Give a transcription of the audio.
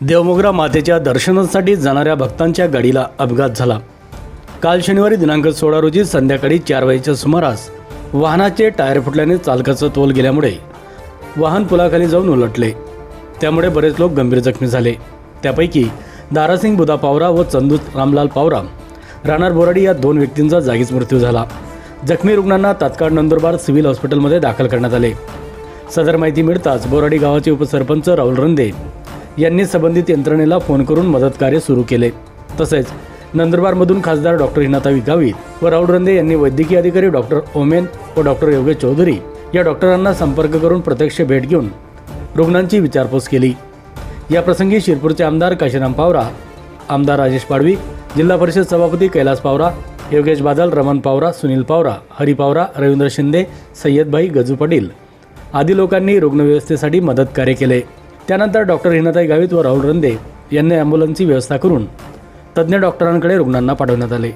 देवमोगरा मातेच्या दर्शनासाठी जाणाऱ्या भक्तांच्या गाडीला अपघात झाला. काल शनिवारी दिनांक सोळा रोजी संध्याकाळी चार वाजेच्या सुमारास वाहनाचे टायर फुटल्याने चालकाचं तोल गेल्यामुळे वाहन पुलाखाली जाऊन उलटले. त्यामुळे बरेच लोक गंभीर जखमी झाले. त्यापैकी दारासिंग बुधा पावरा व चंदूत रामलाल पावरा राणार बोराडी या दोन व्यक्तींचा जागीच मृत्यू झाला. जखमी रुग्णांना तात्काळ नंदुरबार सिव्हिल हॉस्पिटलमध्ये दाखल करण्यात आले. सदर माहिती मिळताच बोराडी गावाचे उपसरपंच राहुल रंदे यांनी संबंधित यंत्रणेला फोन करून मदतकार्य सुरू केले. तसेच नंदुरबारमधून खासदार डॉक्टर हिनाताई गावित व राहुल रंदे यांनी वैद्यकीय अधिकारी डॉक्टर ओमेन व डॉक्टर योगेश चौधरी या डॉक्टरांना संपर्क करून प्रत्यक्ष भेट घेऊन रुग्णांची विचारपूस केली. या प्रसंगी शिरपूरचे आमदार काशीराम पावरा आमदार राजेश पाडवी जिल्हा परिषद सभापती कैलास पावरा योगेश बादल रमण पावरा सुनील पावरा हरी पावरा रवींद्र शिंदे सय्यदभाई गजू पाटील आदी लोकांनी रुग्णव्यवस्थेसाठी मदत कार्य केले. त्यानंतर डॉक्टर हिनाताई गावित व राहुल रंदे यांनी ॲम्ब्युलन्सची व्यवस्था करून तज्ज्ञ डॉक्टरांकडे रुग्णांना पाठवण्यात आले.